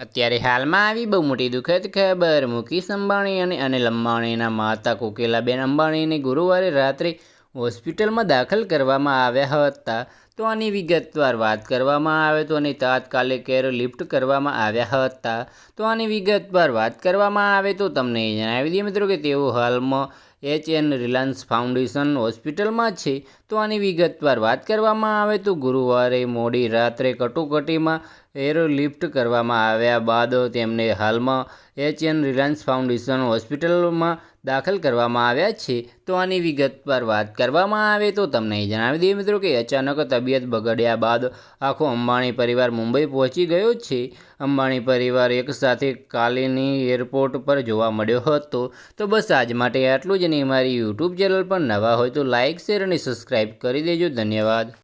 અત્યારે હાલમાં આવી બહુ મોટી દુઃખદ ખબર. મુકેશ અંબાણી અને અનિલ અંબાણીના માતા કોકિલાબેન અંબાણીને ગુરુવારે રાત્રે હોસ્પિટલમાં દાખલ કરવામાં આવ્યા હતા. તો આની વિગતવાર વાત કરવામાં આવે તો અને તાત્કાલિક એર લિફ્ટ કરવામાં આવ્યા હતા. તો આની વિગતવાર વાત કરવામાં આવે તો તમને જણાવી દઈએ મિત્રો કે તેઓ હાલમાં એચ એન રિલાયન્સ ફાઉન્ડેશન હોસ્પિટલમાં છે. તો આની વિગતવાર વાત કરવામાં આવે તો ગુરુવારે મોડી રાત્રે કટોકટીમાં એરલિફ્ટ કરવામાં આવ્યા બાદ તેમને હાલમાં એચ એન રિલાયન્સ ફાઉન્ડેશન હોસ્પિટલમાં દાખલ કરવામાં આવ્યા છે. તો આની વિગતવાર વાત કરવામાં આવે તો તમને જણાવી દઈએ મિત્રો કે અચાનક તબિયત બગડ્યા બાદ આખો અંબાણી પરિવાર મુંબઈ પહોંચી ગયો છે. અંબાણી પરિવાર એકસાથે કાલીની એરપોર્ટ પર જોવા મળ્યો હતો. તો બસ આજ માટે આટલું જ નહીં. મારી યુટ્યુબ ચેનલ પર નવા હોય તો લાઇક શેર અને સબસ્ક્રાઈબ કરી દેજો. ધન્યવાદ.